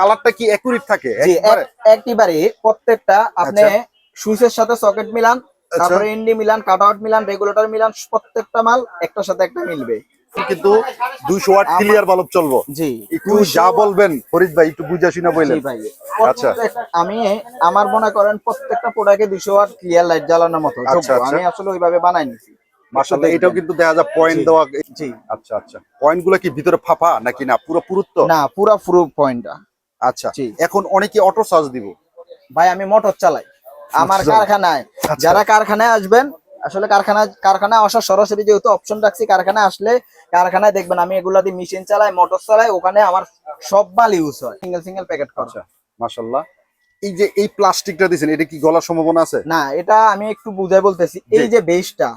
কালারটা কি একুরেট থাকে? একবারে? প্রত্যেকটা আপনি আচ্ছা। সুইচের সাথে সকেট মিলান তারপরে ইন্ডি মিলান কাট আউট মিলান রেগুলেটর মিলান প্রত্যেকটা মাল একটার সাথে একটা মিলবে। কিন্তু 200 ওয়াট ক্লিয়ার বাল্ব চলবো। জি। একটু যা বলবেন ফরিদ ভাই একটু বুঝা শুনা বললেন। জি ভাই। আচ্ছা। আমি আমার মনে করেন প্রত্যেকটা প্রোডাক্টে দুশো ওয়াট ক্লিয়ার লাইট জ্বালানোর মতো আচ্ছা। আচ্ছা। আমি আসলে ওইভাবে বানাই নিছি দেখবেন। এটাও কিন্তু দেখা যায় পয়েন্ট দেওয়া জি। আচ্ছা আচ্ছা। পয়েন্টগুলো কি ভিতরে ফাঁপা নাকি না? পুরো পুরুত্ব? না পুরো পুরো পয়েন্টটা আচ্ছা। এখন অনেকে অটো চার্জ দিব ভাই আমি মোটর চালাই আমার আচ্ছা। কারখানায় আচ্ছা। যারা কারখানায় আসবেন আসলে কারখানা কারখানায় আসার সরাসরি যেহেতু অপশন রাখছি কারখানায় আসলে কারখানায় দেখবেন আমি এগুলা দিয়ে মেশিন চালাই মোটর চালাই ওখানে আমার সব মাল ইউজ হয় সিঙ্গেল সিঙ্গেল প্যাকেট খরচা মাসাল্লাহ এই যে এই প্লাস্টিকটা দিয়েছেন এটা কি গলার সম্ভাবনা আছে? না এটা আমি একটু বুঝাই বলতেছি। এই যে বেসটা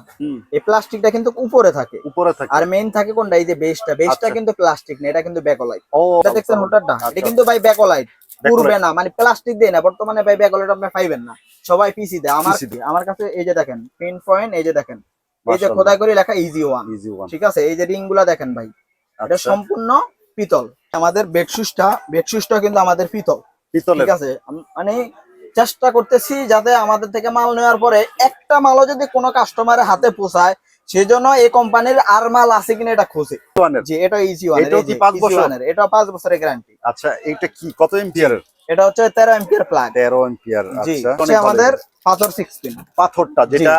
এই প্লাস্টিকটা কিন্তু উপরে থাকে। উপরে থাকে। আর মেইন থাকে কোনটা? এই যে বেসটা। বেসটা আচ্ছা। কিন্তু প্লাস্টিক না এটা কিন্তু ব্যাকলাইট ও এটা দেখছেন হোল্ডারটা আচ্ছা। এটা কিন্তু ভাই ব্যাকলাইট পুরবে না। মানে প্লাস্টিক দিয়ে না বর্তমানে ভাই ব্যাকলাইট আপনি পাইবেন না। সবাই পিসি দেয়। আমার। আমার কাছে এই যে দেখেন পিন পয়েন্ট এই যে দেখেন। এই যে খোদাই করে লেখা ইজি ওয়ান ইজি ওয়ান ঠিক আছে? এই যে রিংগুলা দেখেন ভাই। এটা আচ্ছা। সম্পূর্ণ পিতল। আমাদের বেডশুসটা বেডশুসটা কিন্তু আমাদের পিতল। পিতলের। ঠিক আছে মানে চেষ্টা করতেছি যাতে আমাদের থেকে মাল নেওয়ার পরে একটা মালও যদি কোনো কাস্টমারের হাতে পোষায় সেজন্য এই কোম্পানির আর মাল আছে কিনা এটা খোঁজে। যে এটা ইজি ওয়ান এটাও কি পাঁচ বছর? এটা পাঁচ বছরের গ্যারান্টি আচ্ছা এটা কি? কত এম্পিয়ারের এটা হচ্ছে তেরো এম্পিয়ার প্লাগ 13 এম্পিয়ার আচ্ছা আমাদের পাথর সিক্স পিন পাথরটা যেটা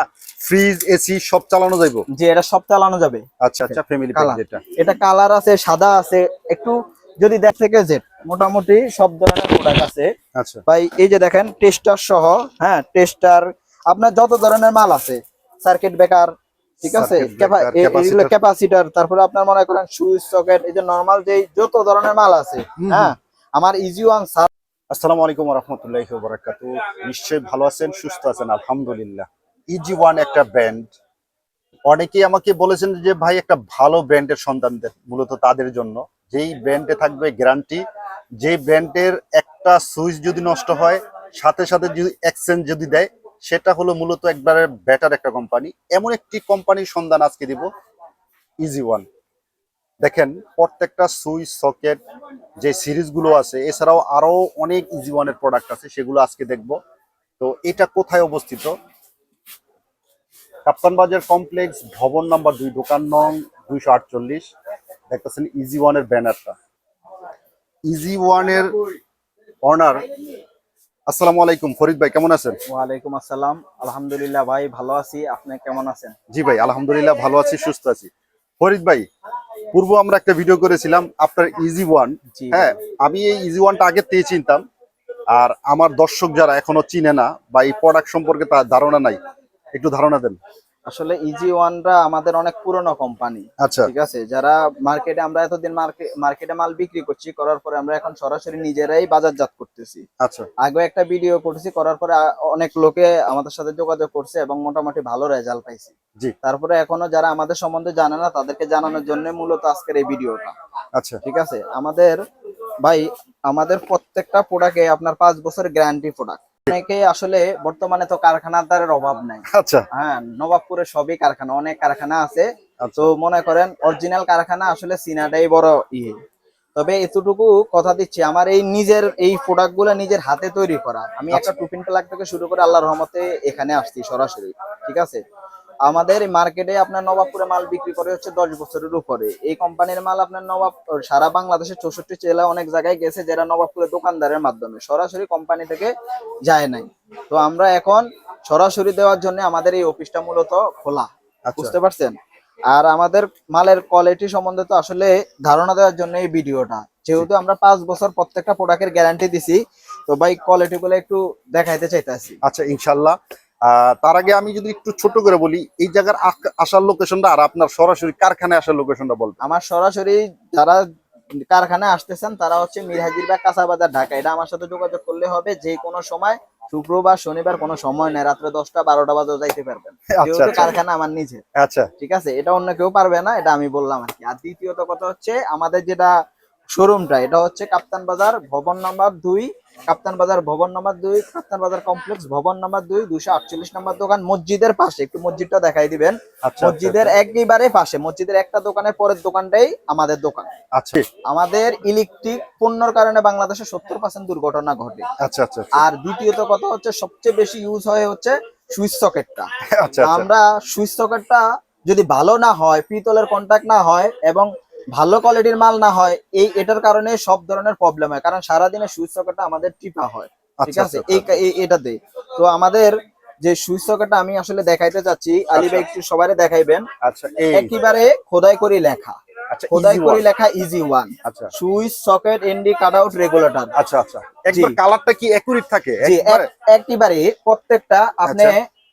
ফ্রিজ এসি সব চালানো যাইবো? যে এটা সব চালানো যাবে। আচ্ছা আচ্ছা ফ্যামিলি প্যাক যেটা। এটা কালার আছে সাদা আছে একটু যদি দেখ থেকে জেড মোটামুটি সব ধরনের প্রোডাক্ট আছে। আচ্ছা। ভাই এই যে দেখেন টেস্টার সহ হ্যাঁ টেস্টার আপনার যত ধরনের মাল আছে সার্কিট ব্রেকার ঠিক আছে? ক্যাপাসিটার তারপরে আপনার মনে করেন সুইচ সকেট এই যে নরমাল যে যত ধরনের মাল আছে হ্যাঁ আমার ইজি ওয়ান সার আসসালামু আলাইকুম রহমতুল্লাহি বারাকাতু নিশ্চয়ই ভালো আছেন সুস্থ আছেন আলহামদুলিল্লাহ। ইজি ওয়ান একটা ব্র্যান্ড অনেকেই আমাকে বলেছেন যে ভাই একটা ভালো ব্র্যান্ডের সন্ধান দেন মূলত তাদের জন্য। যেই ব্র্যান্ডে থাকবে গ্যারান্টি যেই ব্র্যান্ডের একটা সুইচ যদি নষ্ট হয়, সাথে সাথে যদি এক্সচেঞ্জ যদি দেয়, সেটা হলো মূলত একবারে বেটার একটা কোম্পানি এমন একটি কোম্পানির সন্ধান আজকে দিব ইজি ওয়ান দেখেন, প্রত্যেকটা সুইচ, সকেট, যে সিরিজগুলো আছে, এছাড়াও আরও অনেক ইজি ওয়ানের প্রোডাক্ট আছে, সেগুলো আজকে দেখব। তো এটা কোথায় অবস্থিত? কাপ্তান বাজার কমপ্লেক্স ভবন নাম্বার দুই, দোকান নং দুইশো আটচল্লিশ। দেখতেছেন ইজি ওয়ানের ব্যানারটা ইজি ওয়ানের অনার আসসালামু আলাইকুম ফরিদ ভাই কেমন আছেন? ওয়ালাইকুম আসসালাম। আলহামদুলিল্লাহ ভাই ভালো আছি। আপনি কেমন আছেন? জি ভাই আলহামদুলিল্লাহ ভালো আছি সুস্থ আছি। ফরিদ ভাই পূর্ব আমরা একটা ভিডিও করেছিলাম আপনার ইজি ওয়ান জি। হ্যাঁ আমি এই ইজি ওয়ানটা আগে থেকে চিনতাম। আর আমার দর্শক যারা এখনও চিনে না বা এই প্রোডাক্ট সম্পর্কে তার ধারণা নাই একটু ধারণা দেন। আসলে ইজি ওয়ানরা আমাদের অনেক পুরনো কোম্পানি আচ্ছা। ঠিক আছে? যারা মার্কেটে আমরা এতদিন মার্কেটে মাল বিক্রি করছি করার পরে আমরা এখন সরাসরি নিজেরাই বাজারজাত করতেছি। আচ্ছা। আগে একটা ভিডিও করছি করার পরে অনেক লোকে আমাদের সাথে যোগাযোগ করছে এবং মোটামুটি ভালো রেজাল্ট পাইছি। জি। তারপরে এখনও যারা আমাদের সম্বন্ধে জানে না তাদেরকে জানানোর জন্য মূলত আজকের এই ভিডিওটা আচ্ছা। ঠিক আছে? আমাদের ভাই আমাদের প্রত্যেকটা প্রোডাক্টে আপনার পাঁচ বছর গ্যারান্টি প্রোডাক্ট অনেকে আসলে বর্তমানে তো কারখানাদারের অভাব নাই। আচ্ছা। হ্যাঁ নবাবপুরে সবই কারখানা অনেক কারখানা আছে। আচ্ছা। তো মনে করেন অরিজিনাল কারখানা আসলে চীনাটাই বড় ইয়ে। তবে এতটুকু কথা দিচ্ছি আমার এই নিজের এই প্রোডাক্টগুলো নিজের হাতে তৈরি করা। আমি একটা টুপিন প্লাগ থেকে শুরু করে আল্লাহ রহমতে এখানে আসছি সরাসরি ঠিক আছে? আমাদের মার্কেটে আপনার নবাবপুরে মাল বিক্রি করে হচ্ছে দশ বছরের উপরে। এই কোম্পানির মাল আপনার নবাব সারা বাংলাদেশের চৌষট্টি জেলা অনেক জায়গায় গেছে যারা নবাবপুরে দোকানদারের মাধ্যমে। সরাসরি কোম্পানি থেকে যায় নাই। তো আমরা এখন সরাসরি দেওয়ার জন্য আমাদের এই অফিসটা মূলত খোলা। আচ্ছা। বুঝতে পারছেন? আর আমাদের মালের কোয়ালিটি সম্বন্ধে তো আসলে ধারণা দেওয়ার জন্য এই ভিডিওটা। যেহেতু আমরা পাঁচ বছর প্রত্যেকটা প্রোডাক্টের গ্যারান্টি দিছি তো ভাই কোয়ালিটি গুলো একটু দেখাইতে চাইতেছি। আচ্ছা ইনশাল্লাহ। তার আগে আমি যদি একটু ছোট করে বলি এই জায়গার আসার লোকেশনটা আর আপনার সরাসরি কারখানায় আসার লোকেশনটা বলবেন। আমার সরাসরি যারা কারখানায় আসতেছেন তারা হচ্ছে মিরহাজির বা কাঁচাবাজার ঢাকা। এটা আমার সাথে যোগাযোগ করলে হবে যে কোনো সময় শুক্রবার শনিবার কোনো সময় নেই রাত্রে দশটা বারোটা বাজে যাইতে পারবেন। আচ্ছা যেহেতু আচ্ছা। কারখানা আমার নিজে আচ্ছা। ঠিক আছে? এটা অন্য কেউ পারবে না এটা আমি বললাম আর কি। আর দ্বিতীয়ত কথা হচ্ছে আমাদের যেটা শোরুমটা এটা হচ্ছে কাপ্তান বাজার ভবন নাম্বার দুই কাপ্তান বাজার ভবন নাম্বার দুই কাপ্তান বাজার কমপ্লেক্স ভবন নাম্বার দুই দুশো আটচল্লিশ নাম্বার দোকান মসজিদের পাশে। একটু মসজিদটা দেখাই দিবেন। আচ্ছা মসজিদের একেবারে পাশে মসজিদের একটা দোকানের পরের দোকানটাই আমাদের দোকান। আচ্ছা। আমাদের ইলেকট্রিক পণ্যর কারণে বাংলাদেশে সত্তর পার্সেন্ট দুর্ঘটনা ঘটে। আচ্ছা আচ্ছা আচ্ছা। আর দ্বিতীয়ত কথা হচ্ছে সবচেয়ে বেশি ইউজ হয় হচ্ছে সুইচ সকেটটা। আচ্ছা আচ্ছা। আমরা সুইচ সকেটটা যদি ভালো না হয় পিতলের কন্টাক্ট না হয় এবং ভালো কোয়ালিটির মাল না হয় এই এটার কারণে সব ধরনের প্রবলেম হয়। কারণ সারাদিনে সুইচ সকেটটা আমাদের টিপা হয়। ঠিক আচ্ছা, আছে? আচ্ছা, এই এই- এটাতে। তো আমাদের যে সুইচ সকেটটা আমি আসলে দেখাইতে চাচ্ছি আলী ভাই একটু সবারে দেখাইবেন। আচ্ছা একেবারে খোদাই করে লেখা। আচ্ছা খোদাই করে লেখা ইজি ওয়ান আচ্ছা। Switch socket ND cut out regulator আচ্ছা আচ্ছা। একবার কালারটা কি একুরেট থাকে? একবারে? প্রত্যেকটা আপনি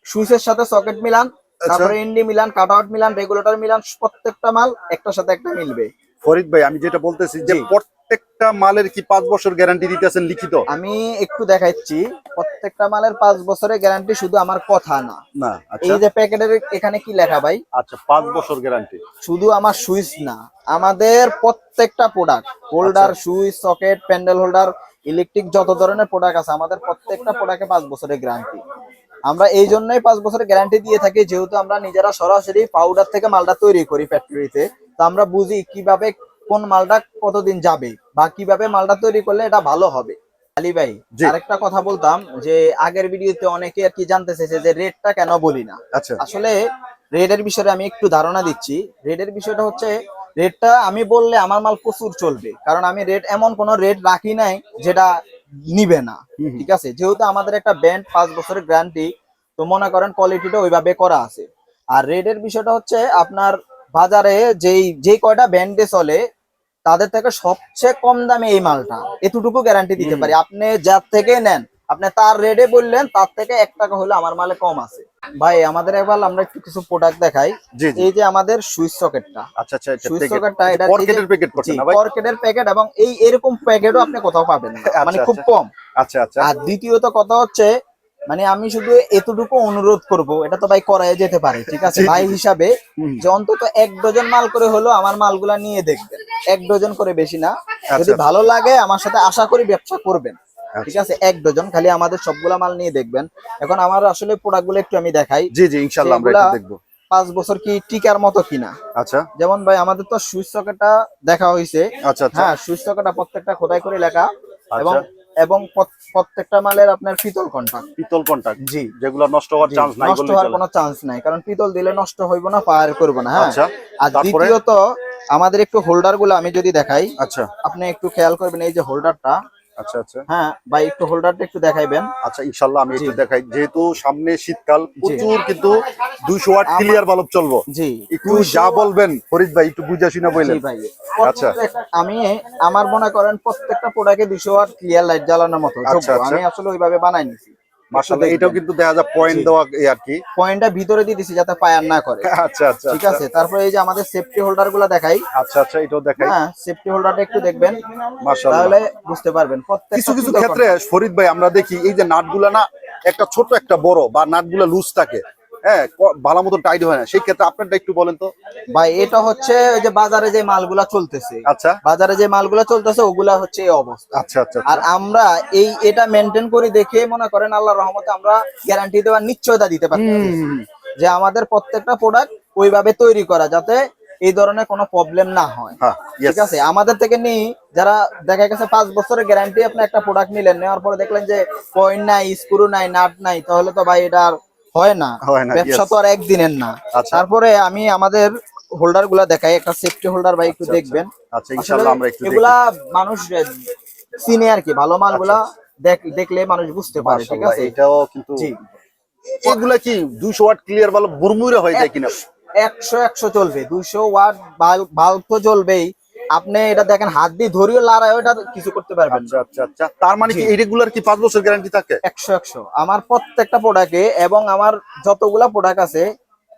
সুইচের সাথে সকেট মিলান আচ্ছা। তারপরে এনডি মিলান কাট আউট মিলান রেগুলেটর মিলান প্রত্যেকটা মাল একটার সাথে একটা মিলবে। ফরিদ ভাই আমি যেটা বলতেছি যে প্রত্যেকটা মালের কি পাঁচ বছর গ্যারান্টি দিতেছেন লিখিত? আমি একটু দেখাচ্ছি প্রত্যেকটা মালের পাঁচ বছরের গ্যারান্টি শুধু আমার কথা না। না আচ্ছা। এই যে প্যাকেটের এখানে কি লেখা ভাই? আচ্ছা পাঁচ বছর গ্যারান্টি শুধু আমার সুইচ না আমাদের প্রত্যেকটা product holder switch socket pendant holder electric যত ধরনের প্রোডাক্ট আছে আমাদের প্রত্যেকটা প্রোডাক্টে পাঁচ বছরের গ্যারান্টি আমরা এই জন্যই পাঁচ বছরের গ্যারান্টি দিয়ে থাকি যেহেতু আমরা নিজেরা সরাসরি পাউডার থেকে মালটা তৈরি করি ফ্যাক্টরিতে তো আমরা বুঝি কীভাবে কোন মালটা কতদিন যাবে বা কীভাবে মালটা তৈরি করলে এটা ভালো হবে। আলী ভাই। আরেকটা কথা বলতাম যে আগের ভিডিওতে অনেকে আর কি জানতে চেয়েছে যে রেটটা কেন বলি না। আচ্ছা। আসলে রেডের বিষয়ে আমি একটু ধারণা দিচ্ছি। রেডের বিষয়টা হচ্ছে রেটটা আমি বললে আমার মাল প্রচুর চলবে। কারণ আমি রেট এমন কোন রেট রাখি নাই যেটা নিবে না। ঠিক আছে? যেহেতু আমাদের একটা ব্যান্ড পাঁচ বছরের গ্যারান্টি তো মনে করেন কোয়ালিটিটা ওইভাবে করা আছে। আর রেডের বিষয়টা হচ্ছে আপনার বাজারে যেই যে কয়টা ব্যান্ডে চলে তাদের থেকে সবচেয়ে কম দামে এই মালটা। এতটুকু গ্যারান্টি দিতে পারি। আপনি যার থেকে নেন আপনি তার রেটে বললেন তার থেকে এক টাকা হলে আমার মালে কম আছে। ভাই আমাদের এবার আমরা একটু কিছু প্রোডাক্ট দেখাই। এই যে আমাদের সুইচ সকেটটা আচ্ছা আচ্ছা সুইচ সকেটটা এটা পকেটের প্যাকেট করছেন ভাই? পকেটের প্যাকেট এবং এই এরকম প্যাকেটও আপনি কোথাও পাবেন না। আচ্ছা, মানে খুব আচ্ছা। কম। আচ্ছা আচ্ছা। আর দ্বিতীয়ত কথা হচ্ছে মানে আমি শুধু এতটুকু অনুরোধ করব এটা তো ভাই করাই যেতে পারে ঠিক আছে? ভাই হিসাবে যে অন্তত এক ডজন মাল করে হলো আমার মালগুলা নিয়ে দেখবেন। এক ডজন করে বেশি না। যদি আচ্ছা। ভালো লাগে আমার সাথে আশা করি ব্যবসা করবেন। ঠিক আছে? এক ডজন খালি আমাদের সবগুলা মাল নিয়ে দেখবেন। এখন আমার আসলে প্রোডাক্ট একটু আমি দেখাই। জি জি ইনশাআল্লাহ আমরা এটা দেখব। পাঁচ বছর কি টিকার মতো কিনা? আচ্ছা। যেমন ভাই আমাদের তো সুইচ সকেটটা দেখা হয়েছে আচ্ছা আচ্ছা। হ্যাঁ সুইচ সকেটটা প্রত্যেকটা খোদাই করে লেখা। এবং আচ্ছা এবং প্রত্যেকটা মালের আপনার পিতল কন্টাক্ট পিতল কন্টাক্ট জি। যেগুলো নষ্ট হওয়ার চান্স নাই নষ্ট হওয়ার। কোনো চান্স নাই। কারণ পিতল দিলে নষ্ট হইব না ফায়ার করব না হ্যাঁ? আচ্ছা। আর দ্বিতীয়ত আমাদের একটু হোল্ডারগুলো আমি যদি দেখাই আচ্ছা। আপনি একটু খেয়াল করবেন এই যে হোল্ডারটা আচ্ছা আচ্ছা। হ্যাঁ ভাই একটু হোল্ডারটা একটু দেখাইবেন। আচ্ছা ইনশাআল্লাহ আমি একটু দেখাই। যেহেতু সামনে শীতকাল প্রচুর কিন্তু 200 ওয়াট আমার- ক্লিয়ার বাল্ব চলবো। জি একটু যা বলবেন ফরিদ ভাই একটু বুঝা শুনে ভাই। আচ্ছা। আমি আমার মনে করেন প্রত্যেকটা প্রোডাক্টে দুশো ওয়াট ক্লিয়ার লাইট জ্বালানোর মতো। আচ্ছা। আমি আসলে ওইভাবে বানাই নিছি। মাশাআল্লাহ এটাও কিন্তু দেখা যায় পয়েন্ট দেওয়া এই আর কি। পয়েন্টটা ভিতরে দিয়ে দিছি যাতে ফায়ার না করে। আচ্ছা আচ্ছা ঠিক আছে? তারপরে এই যে আমাদের সেফটি হোল্ডারগুলো দেখাই। আচ্ছা আচ্ছা এটাও দেখাই। হ্যাঁ সেফটি হোল্ডারটা একটু দেখবেন। মাশাআল্লাহ। তাহলে বুঝতে পারবেন প্রত্যেক কিছু কিছু ক্ষেত্রে ফরিদ ভাই আমরা দেখি এই যে নাটগুলা না একটা ছোট একটা বড় বা নাটগুলো লুজ থাকে। হ্যাঁ ভালো মতো টাইট হয় না। সেই ক্ষেত্রে আপনারটা একটু বলেন তো। ভাই এটা হচ্ছে ওই যে বাজারে যে মালগুলা চলতেছে। আচ্ছা। বাজারে যে মালগুলা চলতেছে ওগুলা হচ্ছে এই অবস্থা। আচ্ছা আচ্ছা আর আমরা এই এটা মেনটেন করে দেখে মনে করেন আল্লাহ রহমতে আমরা গ্যারান্টি দেওয়ার নিশ্চয়তা দিতে পারি যে আমাদের প্রত্যেকটা প্রোডাক্ট ওইভাবে তৈরি করা যাতে এই ধরনের কোনো প্রবলেম না হয়। হ্যাঁ ঠিক আছে? আমাদের থেকে নিই যারা দেখা গেছে পাঁচ বছরের গ্যারান্টি আপনি একটা প্রোডাক্ট নিলেন নেওয়ার পরে দেখলেন যে কয়েন নাই স্ক্রু নাই নাট নাই তাহলে তো ভাই এটা আর হয় না। হয় না, ব্যবসা তো আর একদিনের না। আচ্ছা। তারপরে আমি আমাদের হোল্ডারগুলা দেখাই একটা সেফটি হোল্ডার ভাই একটু আচ্ছা, দেখবেন। আচ্ছা ইনশাআল্লাহ আমরা একটু এগুলা মানুষ চিনে আর কি ভালো মালগুলা দেখ- দেখলে মানুষ বুঝতে পারে ঠিক আছে? এটাও কিন্তু এগুলা কি 200 ওয়াট ক্লিয়ার বাল্ব বুরমুরে হয়ে যায় কিনা? একশো একশো চলবে দুইশো ওয়াট বাল্ব তো চলবেই আপনি এটা দেখেন হাত দিয়ে ধরিয়ে লড়াই ওটা কিছু করতে পারবেন আচ্ছা আচ্ছা আচ্ছা। তার মানে কি রেগুলার কি 5 বছর গ্যারান্টি থাকে? একশো একশো। আমার প্রত্যেকটা প্রোডাক্টে এবং আমার যতগুলা প্রোডাক্ট আছে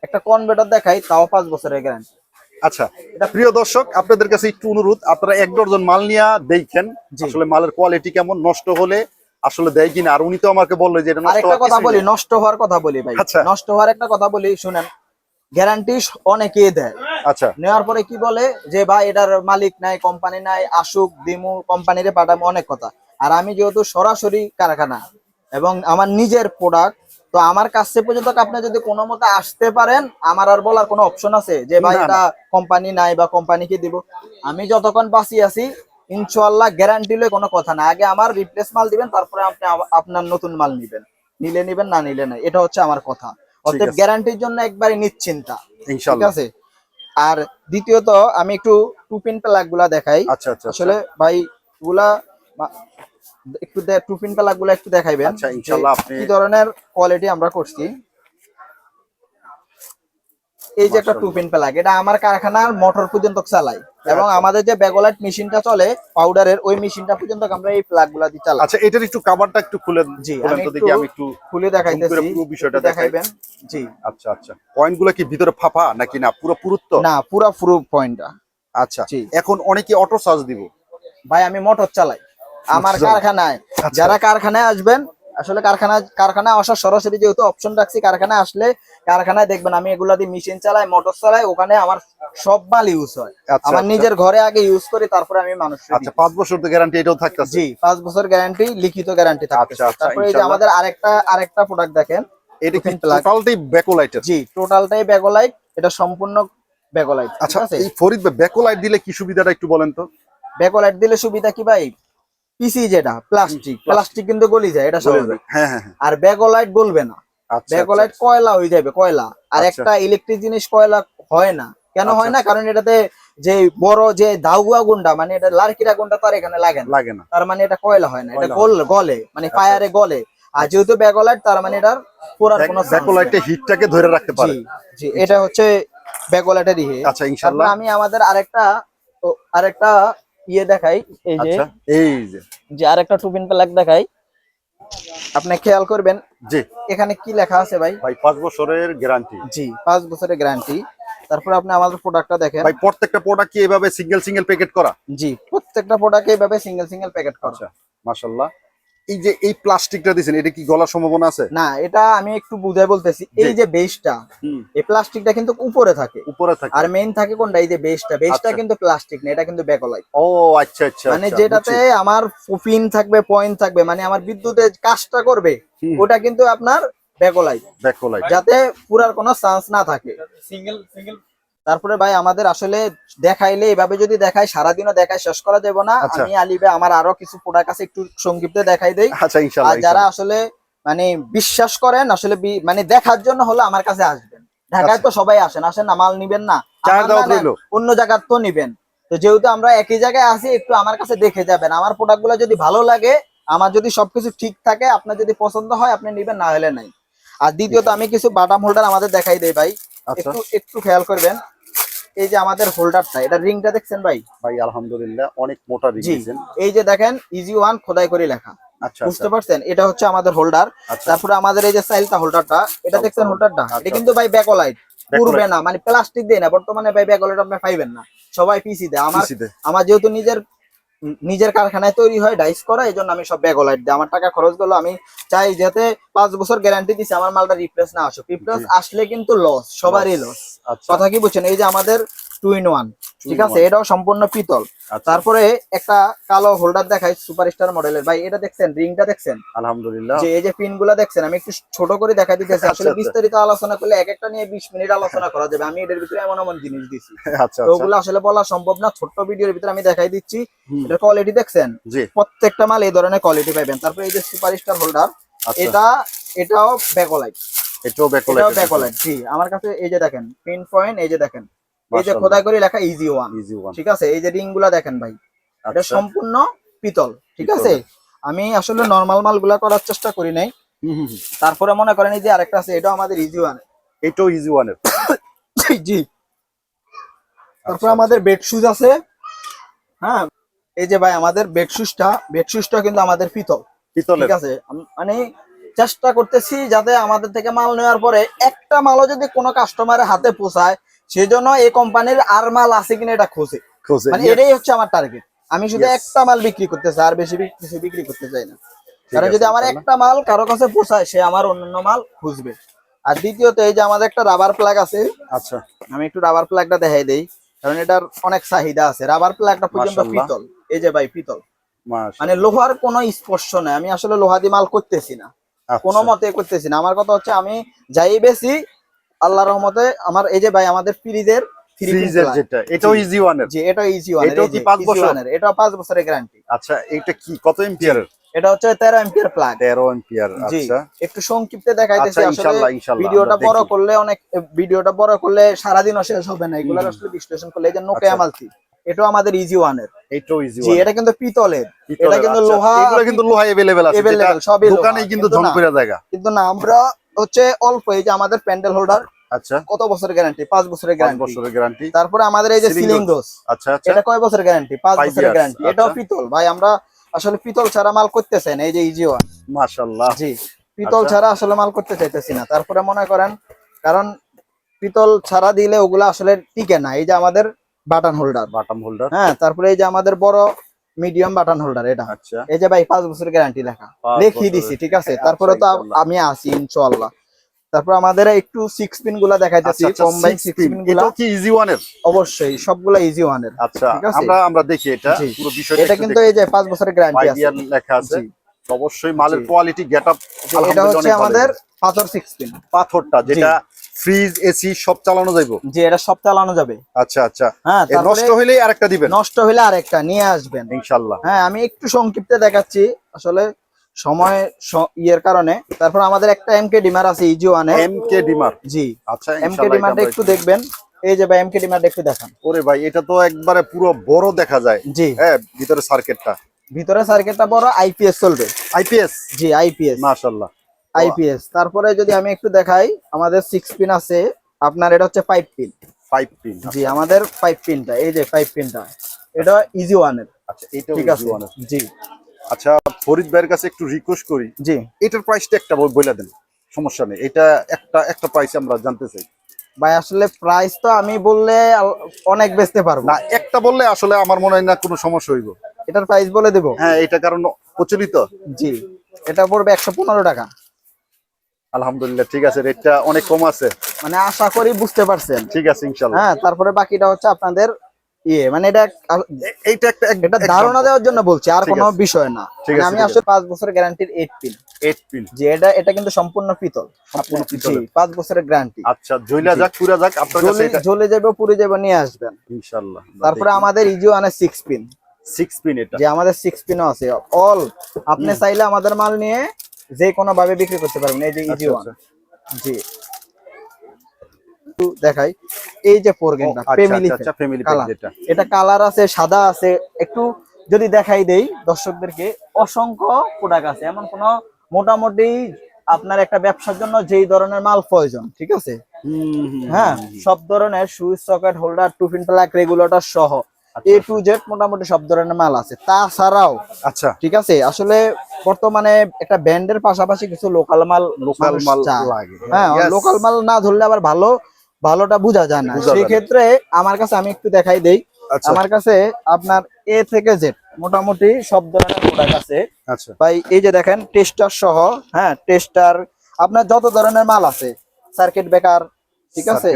একটা কনভার্টার দেখাই তাও পাঁচ বছরের গ্যারান্টি আচ্ছা এটা প্রিয় দর্শক আপনাদের কাছে একটু অনুরোধ আপনারা এক ডজন মাল নিয়ে দেখেন। আসলে মালের কোয়ালিটি কেমন নষ্ট হলে আসলে দেয় কিনা আর উনি তো আমাকে বলল যে এটা নষ্ট হওয়ার কথা বলি নষ্ট হওয়ার কথা বলি ভাই। আচ্ছা। নষ্ট হওয়ার একটা কথা বলি শুনেন গ্যারান্টি অনেকেই দেয়। আচ্ছা। নেওয়ার পরে কি বলে? যে ভাই এটার মালিক নাই কোম্পানি নাই আসুক দিমু কোম্পানিরে পাঠাবো অনেক কথা। আর আমি যেহেতু সরাসরি কারখানা এবং আমার নিজের প্রোডাক্ট তো আমার কাছে পর্যন্ত আপনি যদি কোনো মতে আসতে পারেন আমার আর বলার কোনো অপশন আছে? যে ভাই। এটা কোম্পানি নাই বা কোম্পানিকে দিব? আমি যতক্ষণ বাঁচি আছি ইনশাল্লাহ গ্যারান্টি লই কোনো কথা না আগে আমার রিপ্লেস মাল দিবেন তারপরে আপনি আপনার নতুন মাল নিবেন। নিলে নিবেন না নিলে না এটা হচ্ছে আমার কথা। অতএব গ্যারান্টির জন্য একবারে নিশ্চিন্তা ঠিক আছে? আর দ্বিতীয়ত আমি একটু টু পিন প্লাগগুলা দেখাই। আচ্ছা আচ্ছা আসলে ভাই গুলা একটু টু পিন প্লাগগুলা একটু দেখাইবেন আচ্ছা, আপনি- কি ধরনের কোয়ালিটি আমরা করছি। এই যে একটা টু পিন প্লাগ এটা আমার কারখানার মোটর পর্যন্ত চালাই। এবং আচ্ছা। আমাদের যে ব্যাগোলাইট মেশিনটা চলে পাউডারের ওই মেশিনটা পর্যন্ত আমরা এই প্লাগগুলা দিয়ে চালাই। আচ্ছা এটার একটু কাভারটা একটু খুলে জি, তো একটু- দেখি আমি একটু খুলে দেখাইতেছি। পুরো বিষয়টা দেখাইবেন? জি। আচ্ছা আচ্ছা। পয়েন্টগুলা কি ভিতরে ফাঁপা নাকি না? পুরো পুরুত্ব? না পুরো পুরো পয়েন্টটা আচ্ছা জি। এখন অনেকে অটো চার্জ দিব। ভাই আমি মোটর চালাই। আমার কারখানায় আচ্ছা। যারা কারখানায় আসবেন আসলে কারখানা কারখানা আসার সরাসরি যেহেতু অপশন রাখছি কারখানা আসলে কারখানায় দেখবেন আমি এগুলা দিয়ে মেশিন চালাই মোটর চালাই ওখানে আমার সব মাল ইউজ হয়। আচ্ছা, আমার আচ্ছা। নিজের ঘরে আগে ইউজ করি তারপরে আমি মানুষ আচ্ছা পাঁচ বছর তো গ্যারান্টি এটাও থাকতেছে। জি পাঁচ বছর গ্যারান্টি লিখিত গ্যারান্টি আচ্ছা, আচ্ছা, তারপরে এই যে আমাদের আরেকটা আরেকটা প্রোডাক্ট দেখেন এটা কি Open plug। টোটালটাই ব্যাকোলাইটের জি টোটালটাই ব্যাগোলাইট এটা সম্পূর্ণ ব্যাগোলাইট আচ্ছা এই ফরিদ ব্যাকোলাইট দিলে কি সুবিধাটা একটু বলেন তো? ব্যাগোলাইট দিলে সুবিধা কি ভাই? পিসি যেটা প্লাস্টিক প্লাস্টিক কিন্তু গলি যায় এটা স্বাভাবিক। হ্যাঁ হ্যাঁ হ্যাঁ। আর ব্যাগোলাইট গলবে না। আচ্ছা ব্যাকলাইট কয়লা হয়ে যাবে কয়লা। আর আচ্ছা। একটা ইলেকট্রিক জিনিস কয়লা হয় না। কেন আচ্ছা। হয় না? কারণ এটাতে যে বড় যে দাউয়া গুন্ডা মানে এটা লার্কির আগুনটা তো আর এখানে লাগে না। লাগে না। তার মানে এটা কয়লা হয় না। এটা গল গলে মানে ফায়ারে গলে। আর যেহেতু ব্যাকলাইট তার মানে এটার পুরার কোনো chance হিটটাকে ধরে রাখতে পারে। জি এটা হচ্ছে ব্যাকলাইটের ইয়ে। আচ্ছা ইনশাআল্লাহ। আমি আমাদের আরেকটা আরেকটা ইয়ে দেখাই এই যে আচ্ছা এই যে। যে আরেকটা টুপিন প্লাগ দেখাই। আপনি খেয়াল করবেন জি। এখানে কি লেখা আছে ভাই? ভাই পাঁচ বছরের গ্যারান্টি। জি পাঁচ বছরের গ্যারান্টি। তারপরে আপনি আমাদের প্রোডাক্টটা দেখেন। ভাই প্রত্যেকটা প্রোডাক্ট কি এভাবে সিঙ্গেল সিঙ্গেল প্যাকেট করা? জি প্রত্যেকটা প্রোডাক্ট এইভাবে সিঙ্গেল সিঙ্গেল প্যাকেট করা। আচ্ছা মাশাআল্লাহ। এই যে এই প্লাস্টিকটা দিয়েছেন এটা কি গলার সম্ভাবনা আছে? না এটা আমি একটু বুঝাই বলতেছি এই যে বেসটা এই প্লাস্টিকটা কিন্তু উপরে থাকে। উপরে থাকে। আর মেইন থাকে কোনটা? এই যে বেসটা বেসটা আচ্ছা। কিন্তু প্লাস্টিক না এটা কিন্তু ব্যাকলাইট ও আচ্ছা আচ্ছা মানে আচ্ছা, যেটাতে আমার পিন থাকবে পয়েন্ট থাকবে মানে আমার বিদ্যুতের কাজটা করবে ওটা কিন্তু আপনার ব্যাকলাইট ব্যাকলাইট যাতে পুরার কোনো চান্স না থাকে। সিঙ্গেল সিঙ্গেল তারপরে ভাই আমাদের আসলে দেখাইলে এভাবে যদি দেখায় সারাদিনও দেখায় শেষ করা যাবে না। আচ্ছা। আমি আলিবে আমার আরও কিছু প্রোডাক্ট আছে একটু সংক্ষিপ্তে দেখাই দেই। আচ্ছা আর যারা আসলে মানে বিশ্বাস করেন আসলে মানে দেখার জন্য হলো আমার কাছে আসবেন। ঢাকায় তো সবাই আসেন আসেন না। মাল নিবেন না। অন্য জায়গার তো নিবেন। তো যেহেতু আমরা একই জায়গায় আছি একটু আমার কাছে দেখে যাবেন। আমার প্রোডাক্টগুলো যদি ভালো লাগে আমার যদি সবকিছু ঠিক থাকে আপনার যদি পছন্দ হয় আপনি নিবেন না হলে নাই। আর দ্বিতীয়ত আমি কিছু বাটাম হোল্ডার আমাদের দেখাই দেই ভাই। আচ্ছা। একটু একটু খেয়াল করবেন। এই যে আমাদের হোল্ডারটা এটা রিংটা দেখছেন ভাই? ভাই আলহামদুলিল্লাহ অনেক মোটা রিং এই যে দেখেন ইজি ওয়ান খোদাই করে লেখা। আচ্ছা বুঝতে আচ্ছা পারছেন? এটা হচ্ছে আমাদের হোল্ডার। আচ্ছা। তারপরে আমাদের এই যে সাইলটা হোল্ডারটা এটা দেখছেন। হোল্ডারটা? এটা। কিন্তু ভাই ব্যাকলাইট পুরবে না মানে প্লাস্টিক দিয়ে না বর্তমানে ভাই ব্যাকলাইট আপনি পাইবেন না। সবাই পিসি দেয় আমার আমার যেহেতু নিজের নিজের কারখানায় তৈরি হয় ডাইস করা এই জন্য আমি সব ব্যাগ লাইট দিই। আমার টাকা খরচগুলো আমি চাই যাতে পাঁচ বছর গ্যারান্টি দিচ্ছি আমার মালটা রিপ্লেস না আসুক। রিপ্লেস আসলে কিন্তু লস সবারই লস আচ্ছা। কথা কি বলছেন এই যে আমাদের টু ইন ওয়ান ঠিক আছে? এটাও সম্পূর্ণ পিতল। আচ্ছা। তারপরে একটা কালো হোল্ডার দেখাই সুপারস্টার মডেলের। ভাই এটা দেখছেন? রিংটা দেখছেন? আলহামদুলিল্লাহ। যে এই যে পিনগুলা দেখছেন আমি একটু ছোট করে দেখা দিতেছি। আচ্ছা, আসলে আচ্ছা। বিস্তারিত আলোচনা করলে এক একটা নিয়ে বিশ মিনিট আলোচনা করা যাবে। আমি এটার ভিতরে এমন এমন জিনিস দিছি। আচ্ছা তো আচ্ছা ওগুলো আসলে বলা সম্ভব না। ছোট্ট ভিডিওর ভিতরে আমি দেখাই দিচ্ছি। এটার কোয়ালিটি দেখছেন? প্রত্যেকটা মাল এই ধরনের কোয়ালিটি পাবেন তারপরে এই যে সুপারস্টার হোল্ডার আচ্ছা। এটা এটাও ব্যাকলাইট এটাও ব্যাকলাইট এটাও ব্যাকলাইট জি আমার কাছে এই যে দেখেন পিন পয়েন্ট এই যে দেখেন। এই যে খোদাই করে লেখা ইজি ওয়ান ইজি ওয়ান ঠিক আছে? এই যে রিংগুলা দেখেন ভাই। এটা আচ্ছা। সম্পূর্ণ পিতল। ঠিক আছে? আমি আসলে নর্মাল মালগুলা করার চেষ্টা করি নাই। তারপরে মনে করেন এই যে আরেকটা আছে এটাও আমাদের ইজি ওয়ান এটাও ইজি ওয়ানের জি তারপর আচ্ছা, আমাদের বেড শুজ আছে। হ্যাঁ? এই যে ভাই আমাদের বেড শুজটা বেড শুজটা কিন্তু আমাদের পিতল। পিতল ঠিক আছে? মানে চেষ্টা করতেছি যাতে আমাদের থেকে মাল নেওয়ার পরে একটা মালও যদি কোনো কাস্টমারের হাতে পোষায় সেজন্য এই কোম্পানির আর মাল আছে কিনা এটা খোঁজে। খোঁজে মানে এটাই হচ্ছে আমার টার্গেট আমি শুধু একটা মাল বিক্রি করতে চাই আর বেশি কিছু বিক্রি করতে চাই না। কারণ যদি আমার একটা মাল কারও কাছে পোষায় সে আমার অন্যান্য মাল খুঁজবে। আর দ্বিতীয়ত এই যে আমাদের একটা রাবার প্লাগ আছে আচ্ছা। আমি একটু রাবার প্লাগটা দেখাই দেই কারণ এটার অনেক চাহিদা আছে। রাবার প্লাগটা পর্যন্ত। পিতল। এই যে ভাই পিতল। মানে লোহার কোনো স্পর্শ নাই। আমি আসলে লোহা দিয়ে মাল করতেছি না। আচ্ছা। কোনো মতে করতেছি না। আমার কথা হচ্ছে আমি যাই বেশি আল্লাহ রহমতে আমার এই যে ভাই আমাদের ফ্রিজের ফ্রিজের যেটা এটাও ইজি ওয়ানের জি এটা ইজি ওয়ান এটাও কি পাঁচ বছর? এটা পাঁচ বছরের গ্যারান্টি আচ্ছা এটা কি কত এম্পিয়ারের এটা হচ্ছে তেরো এম্পিয়ার প্লাগ তেরো এম্পিয়ার আচ্ছা। একটু সংক্ষিপ্তে দেখাইতেছি আচ্ছা, আসলে ভিডিওটা বড় করলে অনেক ভিডিওটা বড় করলে সারাদিনও শেষ হবে না এগুলো। আসলে বিশ্লেষণ করলে এই যে নোকিয়া আচ্ছা। মালতি এটাও আমাদের ইজি ওয়ানের এটাও ইজি জি এটা কিন্তু পিতলের এটা কিন্তু আচ্ছা। লোহা এগুলো কিন্তু লোহা এভেলেবেল আছে লোহা, দোকানে কিন্তু কিন্তু ঝং করে জায়গা কিন্তু না আমরা হচ্ছে অল্প এই যে আমাদের প্যান্ডেল হোল্ডার আচ্ছা। কত বছরের গ্যারান্টি? পাঁচ বছরের গ্যারান্টি। বছরের গ্যারান্টি। তারপরে আমাদের এই যে সিলিং ডোজ আচ্ছা আচ্ছা। এটা কয় বছরের গ্যারান্টি? পাঁচ বছরের গ্যারান্টি। এটাও আচ্ছা। পিতল। ভাই আমরা আসলে পিতল ছাড়া মাল করতেছেন এই যে ইজি ওয়ান মাশাআল্লাহ। জি। পিতল। ছাড়া আসলে মাল করতে চাইতেছি না। তারপরে মনে করেন কারণ পিতল ছাড়া দিলে ওগুলা আসলে টিকে না। এই যে আমাদের বাটন হোল্ডার। Button holder. হ্যাঁ তারপরে এই যে আমাদের বড় মিডিয়াম বাটন হোল্ডার এটা। আচ্ছা। এই যে ভাই পাঁচ বছরের গ্যারান্টি লেখা। বছরের। দিছি ঠিক আছে? আচ্ছা, তারপরে তো আমি আছি ইনশাআল্লাহ। তারপর আমাদের একটু সিক্স পিনগুলা দেখাইতেছি আচ্ছা আচ্ছা কম্বাইন six সিক্স পিনগুলা। কি ইজি ওয়ানের অবশ্যই সবগুলা ইজি ওয়ানের আচ্ছা ঠিক আছে? আমরা আমরা দেখি এটা পুরো বিষয়টা এটা কিন্তু এই যে পাঁচ বছরের গ্যারান্টি আছে। লেখা আছে। অবশ্যই মালের। কোয়ালিটি গেটআপ এটা হচ্ছে আমাদের পাথর সিক্স পিন পাথরটা যেটা ফ্রিজ এসি সব চালানো যাইবো? যে এটা সব চালানো যাবে। আচ্ছা আচ্ছা। হ্যাঁ নষ্ট হইলেই আরেকটা দিবেন? নষ্ট হলে আরেকটা নিয়ে আসবেন। ইনশাআল্লাহ হ্যাঁ আমি একটু সংক্ষিপ্তে দেখাচ্ছি। আসলে সময় ইয়ের কারণে। তারপর আমাদের একটা এমকে ডিমার আছে ইজি ওয়ানে এম কে ডিমার? জি আচ্ছা এমকে ইনশাআল্লাহ ডিমারটা একটু দেখবেন। এই যে ভাই এমকে ডিমারটা একটু দেখান। ওরে ভাই এটা তো একবারে পুরো বড় দেখা যায়। জি। হ্যাঁ ভিতরে সার্কিটটা ভিতরে সার্কিটটা বড় আইপিএস চলবে। আইপিএস জি আইপিএস মাশাআল্লাহ আইপিএস তারপরে যদি আমি একটু দেখাই আমাদের সিক্স পিন আছে। আপনার এটা হচ্ছে ফাইভ পিন 5 পিন জি আমাদের ফাইভ পিনটা এই যে ফাইভ পিনটা এটা ইজি ওয়ানের আচ্ছা এটাও ঠিক আছে। জি। আচ্ছা ফরিদ ভাইয়ের কাছে একটু রিকোয়েস্ট করি। জি। এটার প্রাইসটা একটা বলে দেন। সমস্যা নেই। এটা একটা একটা প্রাইস আমরা জানতে চাই। ভাই আসলে প্রাইস তো আমি বললে অনেক বেচতে পারব। না একটা বললে আসলে আমার মনে হয় না কোনো সমস্যা হইব। এটার প্রাইস বলে দেবো। হ্যাঁ এটা কারণ প্রচলিত। জি। এটা পড়বে একশো পনেরো টাকা। আলহামদুলিল্লাহ ঠিক আছে রেটটা অনেক কম আছে। মানে আশা করি বুঝতে পারছেন। ঠিক আছে ইনশাল্লাহ। হ্যাঁ তারপরে বাকিটা হচ্ছে আপনাদের ইয়ে মানে এটা এইটা একটা এটা ধারণা দেওয়ার জন্য বলছি আর কোনো বিষয় না। মানে আমি আসলে পাঁচ বছরের গ্যারান্টির এইট পিন 8 পিন যে এটা এটা কিন্তু সম্পূর্ণ পিতল। সম্পূর্ণ পিতলের। পাঁচ বছরের গ্যারান্টি আচ্ছা জইলা যাক পুরা যাক আপনার কাছে এটা জ্বলে যাবে পুড়ে যাবে নিয়ে আসবেন। ইনশাআল্লাহ তারপরে আমাদের ইজি ওয়ানে সিক্স পিন 6 পিন এটা। যে আমাদের সিক্স পিনও আছে। অল আপনি চাইলে আমাদের মাল নিয়ে যে কোনো ভাবে বিক্রি করতে পারবেন এই যে ইজি আচ্ছা, ওয়ান আচ্ছা। জি একটু দেখাই এই যে ফোর ও, গেমটা আচ্ছা, ফ্যামিলি আচ্ছা, আচ্ছা, যেটা। এটা কালার আছে সাদা আছে একটু যদি দেখাই দেই দর্শকদেরকে অসংখ্য প্রোডাক্ট আছে এমন কোন মোটামুটি আপনার একটা ব্যবসার জন্য যেই ধরনের মাল প্রয়োজন ঠিক আছে হ্যাঁ। সব ধরনের switch socket holder two pin plug regulator সহ এ টু জেড মোটামুটি সব ধরনের মাল আছে। তাছাড়াও আচ্ছা। ঠিক আছে? আসলে বর্তমানে একটা ব্যান্ডের পাশাপাশি কিছু লোকাল মাল লোকাল মাল লাগে হ্যাঁ লোকাল মাল না ধরলে আবার ভালো ভালোটা বোঝা যায় না। সেই ক্ষেত্রে আমার কাছে আমি একটু দেখাই দেই। আচ্ছা। আমার কাছে আপনার এ থেকে জেড মোটামুটি সব ধরনের প্রোডাক্ট আছে। আচ্ছা। ভাই এই যে দেখেন টেস্টার সহ হ্যাঁ টেস্টার আপনার যত ধরনের মাল আছে সার্কিট ব্রেকার ঠিক আছে?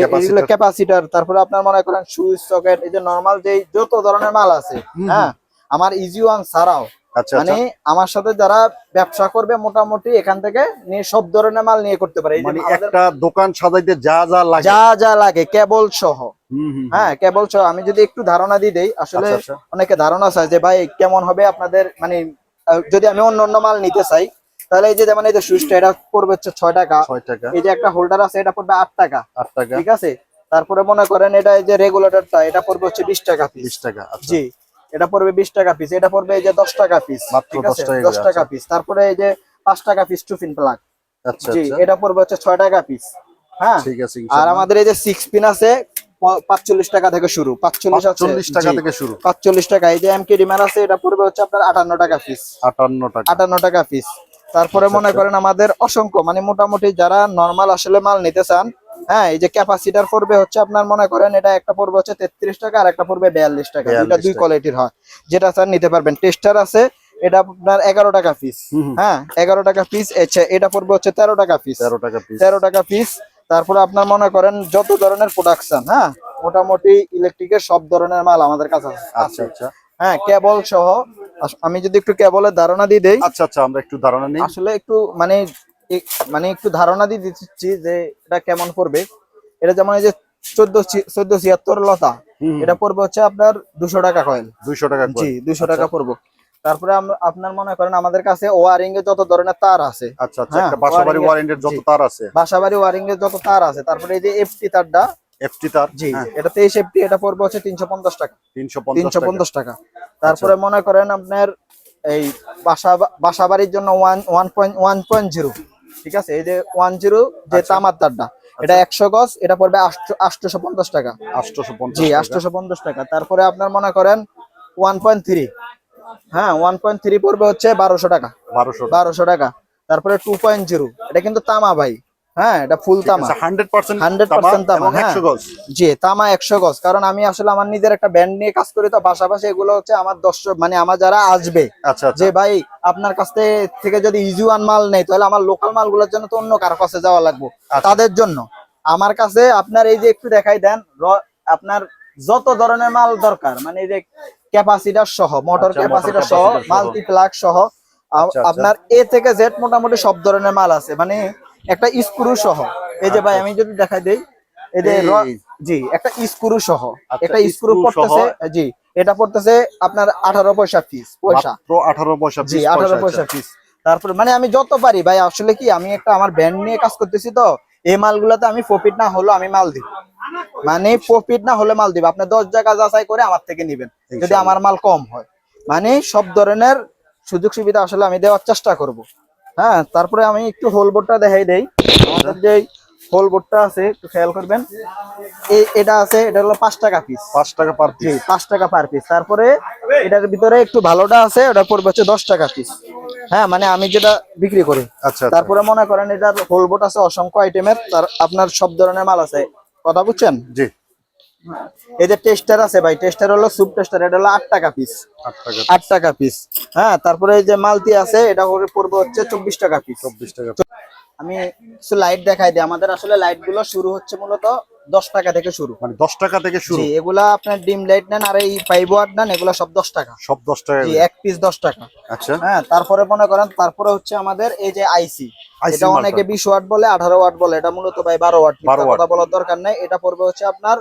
capacitor। ক্যাপাসিটার তারপরে আপনার মনে করেন সুইচ সকেট এই যে নরমাল যে যত ধরনের মাল আছে হ্যাঁ? আমার ইজি ওয়ান ছাড়াও আচ্ছা মানে আচ্ছা আমার সাথে যারা ব্যবসা করবে মোটামুটি এখান থেকে নিয়ে সব ধরনের মাল নিয়ে করতে পারে। মানে একটা দোকান সাজাইতে যা যা লাগে। যা যা লাগে কেবল সহ। হ্যাঁ কেবল সহ। আমি যদি একটু ধারণা দিয়ে দেই আসলে আচ্ছা। অনেকে ধারণা চায় যে ভাই কেমন হবে আপনাদের? মানে যদি আমি অন্য অন্য মাল নিতে চাই তাহলে এই যে যেমন এই যে সুইচটা এটা পড়বে হচ্ছে ছয় টাকা। ছয় টাকা। এই যে একটা হোল্ডার আছে এটা পড়বে আট টাকা। আট টাকা। ঠিক আছে? তারপরে মনে করেন এটা এই যে রেগুলেটরটা এটা পড়বে হচ্ছে বিশ টাকা পিস বিশ টাকা আচ্ছা। জি এটা পড়বে বিশ টাকা পিস এটা পড়বে এই যে দশ টাকা পিস মাত্র ঠিক আছে? দশ টাকা আচ্ছা। পিস তারপরে এই যে পাঁচ টাকা পিস টুফিন প্লাগ আচ্ছা জি আচ্ছা। এটা পড়বে হচ্ছে ছয় টাকা পিস হ্যাঁ? ঠিক আছে আর আমাদের এই যে সিক্স পিন আছে পাঁচচল্লিশ টাকা থেকে শুরু। পাঁচচল্লিশ চল্লিশ টাকা থেকে শুরু। পাঁচচল্লিশ টাকা। এই যে এমকে ডিমার আছে এটা পড়বে হচ্ছে আপনার আটান্ন টাকা পিস আটান্ন টাকা। আটান্ন টাকা পিস তারপরে আচ্ছা, মনে আচ্ছা। করেন আমাদের অসংখ্য মানে মোটামুটি যারা নর্মাল আসলে মাল নিতে চান হ্যাঁ এই যে ক্যাপাসিটার পড়বে হচ্ছে আপনার মনে করেন এটা একটা পড়বে হচ্ছে তেত্রিশ টাকা আর একটা পড়বে বিয়াল্লিশ টাকা দুইটা 42 দুই কোয়ালিটির হয় যেটা স্যার নিতে পারবেন। টেস্টার আছে এটা আপনার এগারো টাকা পিস। হ্যাঁ এগারো টাকা পিস আচ্ছা এটা পড়বে হচ্ছে তেরো টাকা পিস তেরো টাকা পিস তেরো টাকা পিস তারপরে আপনার মনে করেন যত ধরনের প্রোডাকশন হ্যাঁ মোটামুটি ইলেকট্রিকের সব ধরনের মাল আমাদের কাছে আচ্ছা আছে আচ্ছা। হ্যাঁ কেবল সহ আমি যদি একটু কেবলের ধারণা দিয়ে দেই। আচ্ছা আচ্ছা আমরা একটু ধারণা নিই। আসলে একটু মানে মানে একটু ধারণা দিয়ে দিচ্ছি যে এটা কেমন পড়বে। এটা যেমন এই যে চোদ্দ চোদ্দ ছিয়াত্তর লতা। এটা পড়বে হচ্ছে আপনার দুশো টাকা কয়েল দুইশো টাকা। জি দুশো আচ্ছা। টাকা পড়ব। তারপরে আপনার মনে করেন আমাদের কাছে ওয়ারিং এ যত ধরনের তার আছে। আচ্ছা আচ্ছা বাসাবাড়ি wiring এর- যত তার আছে। বাসাবাড়ি ওয়ারিং এর যত তার আছে তারপরে এই যে এফটি তারটা এফটি তার? জি। এটা তেইশ এফটি এটা পড়বে হচ্ছে তিনশো পঞ্চাশ টাকা। তিনশো পঞ্চাশ তিনশো টাকা। পঞ্চাশ টাকা। তারপরে মনে করেন আপনার এই বাসা বাসা বাড়ির জন্য ঠিক আছে? এই যে ওয়ান জিরো যে আচ্ছা। তামার তারটা এটা একশো গজ এটা পড়বে আটশো পঞ্চাশ টাকা। পঞ্চাশ জি। আটশো পঞ্চাশ টাকা। তারপরে আপনার মনে করেন ওয়ান পয়েন্ট থ্রি হ্যাঁ ওয়ান পয়েন্ট থ্রি পড়বে হচ্ছে বারোশো টাকা। বারোশো বারোশো টাকা। তারপরে টু পয়েন্ট জিরো এটা কিন্তু তামা ভাই। হ্যাঁ এটা ফুল তামা হান্ড্রেড পার্সেন্ট 100% তামা, হ্যাঁ। একশো গজ জি তামা একশো গজ কারণ আমি আসলে আমার নিজের একটা ব্যান্ড নিয়ে কাজ করি তো পাশাপাশি এগুলো হচ্ছে আমার দর্শক মানে আমার যারা আসবে আচ্ছা আচ্ছা যে ভাই আপনার কাছ থেকে- যদি ইজুয়ান মাল নেই তাহলে আমার লোকাল মালগুলোর জন্য তো অন্য কারও কাছে যাওয়া লাগবে আচ্ছা। তাদের জন্য আমার কাছে আপনার এই যে একটু দেখাই দেন আপনার যত ধরনের মাল দরকার মানে এই যে ক্যাপাসিটার সহ মোটর আচ্ছা, ক্যাপাসিটার সহ capacitor সহ। মাল্টি প্লাগ সহ আচ্ছা, আচ্ছা। আপনার এ থেকে জেড মোটামুটি সব ধরনের মাল আছে মানে একটা স্ক্রু সহ। এই যে ভাই আমি যদি দেখাই দেই এই যে জি একটা স্ক্রু সহ। আচ্ছা, একটা স্ক্রু পড়তেছে জি এটা পড়তেছে আপনার আঠারো পয়সা পিস পয়সা। মাত্র আঠারো পয়সা জি piece আঠারো পয়সা, পয়সা আচ্ছা। পিস তারপরে মানে আমি যত পারি ভাই আসলে কি আমি একটা আমার ব্যান্ড নিয়ে কাজ করতেছি তো এই মালগুলোতে আমি প্রফিট না হলো আমি মাল দিব। মানে প্রফিট না হলে মাল দিব। আপনি দশ জায়গা যাচাই করে আমার থেকে নিবেন যদি আমার মাল কম হয়। মানে সব ধরনের সুযোগ সুবিধা আসলে আমি দেওয়ার চেষ্টা করব। হ্যাঁ তারপরে আমি একটু হোল বোর্ডটা দেখাই দেই। আমাদের যে হোল বোর্ডটা আছে একটু খেয়াল করবেন। এই এটা আছে এটা হলো পাঁচ টাকা পিস পাঁচ টাকা পার পিস পাঁচ টাকা পার পিস তারপরে এটার ভিতরে একটু ভালোটা আছে ওটা পড়বে হচ্ছে দশ টাকা পিস হ্যাঁ মানে আমি যেটা বিক্রি করি। আচ্ছা আচ্ছা। তারপরে মনে করেন এটার হোলবোট আছে অসংখ্য আইটেমের তার আপনার সব ধরনের মাল আছে। কথা বুঝছেন? জি। এই যে টেস্টার আছে ভাই টেস্টার হলো সুপ টেস্টার এটা হলো আট টাকা পিস আট টাকা পিস হ্যাঁ তারপরে এই যে মালতি আছে এটা পড়বে হচ্ছে চব্বিশ টাকা পিস চব্বিশ টাকা আমি কিছু লাইট দেখাই দিই। আমাদের আসলে লাইটগুলো শুরু হচ্ছে মূলত দশ টাকা থেকে শুরু। মানে দশ টাকা থেকে শুরু? এগুলা আপনার ডিম লাইট নেন আর এই ফাইভ ওয়াট নেন এগুলা সব দশ টাকা। সব দশ টাকা এক পিস দশ টাকা। আচ্ছা। হ্যাঁ তারপরে মনে করেন তারপরে হচ্ছে আমাদের এই যে আইসি এটা অনেকে বিশ ওয়াট বলে আঠারো ওয়াট বলে এটা মূলত ভাই বারো ওয়াট 12 কথা বলার দরকার নেই। এটা পড়বে হচ্ছে আপনার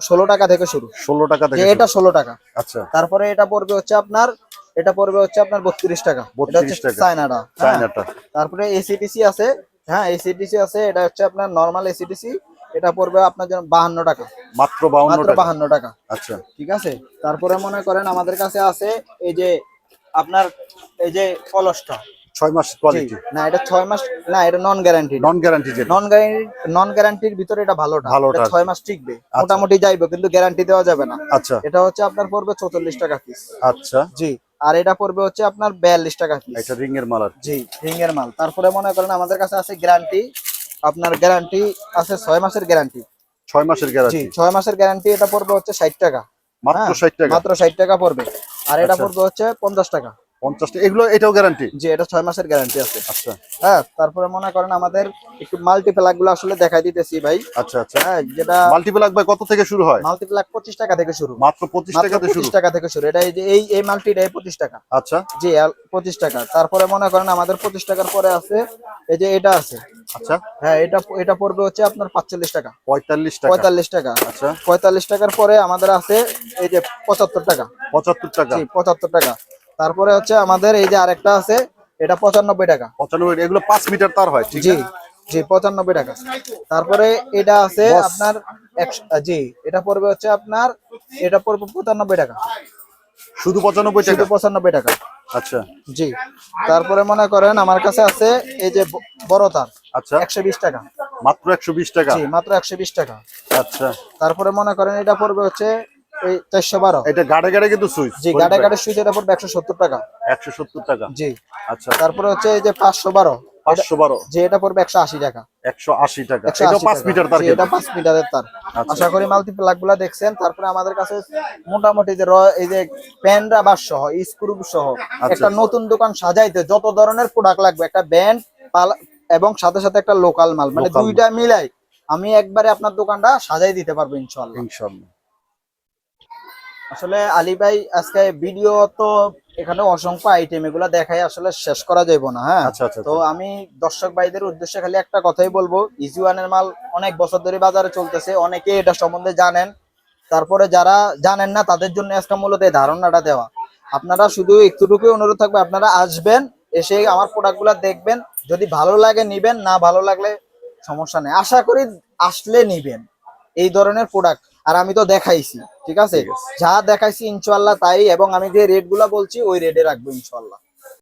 ষোলো টাকা থেকে শুরু। ষোলো টাকা থেকে এটা। ষোলো টাকা। আচ্ছা। তারপরে এটা পড়বে হচ্ছে আপনার এটা পড়বে হচ্ছে আপনার বত্রিশ টাকা। এটা 32 হচ্ছে টাকা। চায়নাটা। হ্যাঁ। চায়নাটা। তারপরে এসিটিসি আছে। হ্যাঁ এসিটিসি আছে। এটা হচ্ছে আপনার নর্মাল এসিটিসি এটা পড়বে আপনার জন্য বাহান্ন টাকা। মাত্র মাত্র বাহান্ন টাকা। আচ্ছা। ঠিক আছে? তারপরে মনে করেন আমাদের কাছে আছে এই যে আপনার এই যে কলসটা। ছয় মাস কোয়ালিটি না এটা ছয় মাস না এটা non guarantee non guarantee non guarantee non গ্যারান্টির ভিতরে এটা ভালোটা। ভালোটা ছয় মাস টিকবে। মোটামুটি যাইবে কিন্তু গ্যারান্টি দেওয়া যাবে না। আচ্ছা। এটা হচ্ছে আপনার পড়বে চৌচল্লিশ টাকা পিস আচ্ছা। জি। আর এটা পড়বে হচ্ছে আপনার বিয়াল্লিশ টাকা পিস এটা রিং এর মাল আর জি রিং এর মাল। তারপরে মনে করেন আমাদের কাছে আছে গ্যারান্টি আপনার গ্যারান্টি আছে ছয় মাসের গ্যারান্টি ছয় মাসের জি গ্যারান্টি ছয় মাসের গ্যারান্টি এটা পড়বে হচ্ছে ষাট টাকা। মাত্র হ্যাঁ, ষাট টাকা। মাত্র ষাট টাকা পড়বে। আর এটা আচ্ছা। পড়বে হচ্ছে পঞ্চাশ টাকা। পঞ্চাশ এগুলো এটাও গ্যারান্টি জি এটা ছয় মাসের গ্যারান্টি আছে। আচ্ছা। হ্যাঁ তারপরে মনে করেন আমাদের একটু মাল্টিপ্লাকগুলো আসলে দেখাই দিতেছি ভাই। আচ্ছা আচ্ছা। হ্যাঁ যেটা মাল্টিপ্লাক বাই কত থেকে শুরু হয়? মাল্টিপ্লাক পঁচিশ টাকা থেকে শুরু। মাত্র পঁচিশ শুরু? টাকা থেকে শুরু। এটা এই যে এই এই মাল্টিটা পঁচিশ টাকা। আচ্ছা। জি পঁচিশ টাকা। তারপরে মনে করেন আমাদের পঁচিশ টাকার পরে আছে এই যে এটা আছে। আচ্ছা। হ্যাঁ এটা এটা পড়বে হচ্ছে আপনার পাঁচচল্লিশ টাকা। পঁয়তাল্লিশ টাকা। পঁয়তাল্লিশ টাকা। আচ্ছা। পঁয়তাল্লিশ টাকার পরে আমাদের আছে এই যে পঁচাত্তর টাকা। পঁচাত্তর টাকা। পঁচাত্তর টাকা। তারপরে হচ্ছে আমাদের এই যে আরেকটা আছে এটা পঁচানব্বই টাকা। পঁচানব্বই এগুলো পাঁচ মিটার তার হয় জি জি পঁচানব্বই টাকা। তারপরে এটা আছে আপনার জি এটা পড়বে হচ্ছে আপনার এটা পড়বে পঁচানব্বই টাকা। শুধু পঁচানব্বই শুধু টাকা? পঁচানব্বই টাকা। আচ্ছা। জি তারপরে মনে করেন আমার কাছে আছে এই যে বড় তার আচ্ছা। একশো বিশ টাকা। মাত্র একশো বিশ টাকা? জি মাত্র একশো বিশ টাকা। আচ্ছা। তারপরে মনে করেন এটা পড়বে হচ্ছে চারশো বারো। এটা গাড়ে গাড়ে কিন্তু সুইচ জি গাড়ে গাড়ে সুইচ এটা পড়বে একশো সত্তর টাকা। একশো সত্তর টাকা? জি। আচ্ছা। তারপরে হচ্ছে এই যে পাঁচশো বারো। পাঁচশো বারো? যে এটা পড়বে একশো আশি টাকা। একশো আশি টাকা। এটা পাঁচ মিটার তার এটা পাঁচ মিটারের তার। আচ্ছা। আশা করি মাল্টি প্লাগগুলা দেখছেন। তারপরে আমাদের কাছে মোটামুটি যে র- এই যে স্ক্রু সহ আচ্ছা। একটা নতুন দোকান সাজাইতে যত ধরনের প্রোডাক্ট লাগবে একটা ব্যান্ড এবং সাথে সাথে একটা লোকাল মাল। মানে দুইটা মিলাই আমি একবারে আপনার দোকানটা সাজাই দিতে পারব ইনশাল্লাহ ইনশাল্লাহ আসলে আলী ভাই আজকে ভিডিও তো এখানে অসংখ্য আইটেম এগুলো দেখাই আসলে শেষ করা যাবে না হ্যাঁ? আচ্ছা আচ্ছা তো আমি দর্শক ভাইদের উদ্দেশ্যে খালি একটা কথাই বলব ইজি ওয়ানের মাল অনেক বছর ধরে বাজারে চলতেছে অনেকে এটা সম্বন্ধে জানেন। তারপরে যারা জানেন না তাদের জন্য আজকে মূলত এই ধারণাটা দেওয়া। আপনারা শুধু একটুটুকুই অনুরোধ থাকবে আপনারা আসবেন এসে আমার প্রোডাক্টগুলো দেখবেন যদি ভালো লাগে নিবেন না ভালো লাগলে সমস্যা নেই। আশা করি আসলে নিবেন। এই ধরনের প্রোডাক্ট আর আমি তো দেখাইছি ঠিক আছে? যা দেখাইছি ইনশাল্লাহ তাই এবং আমি যে রেটগুলা বলছি ওই রেটে রাখব ইনশাল্লাহ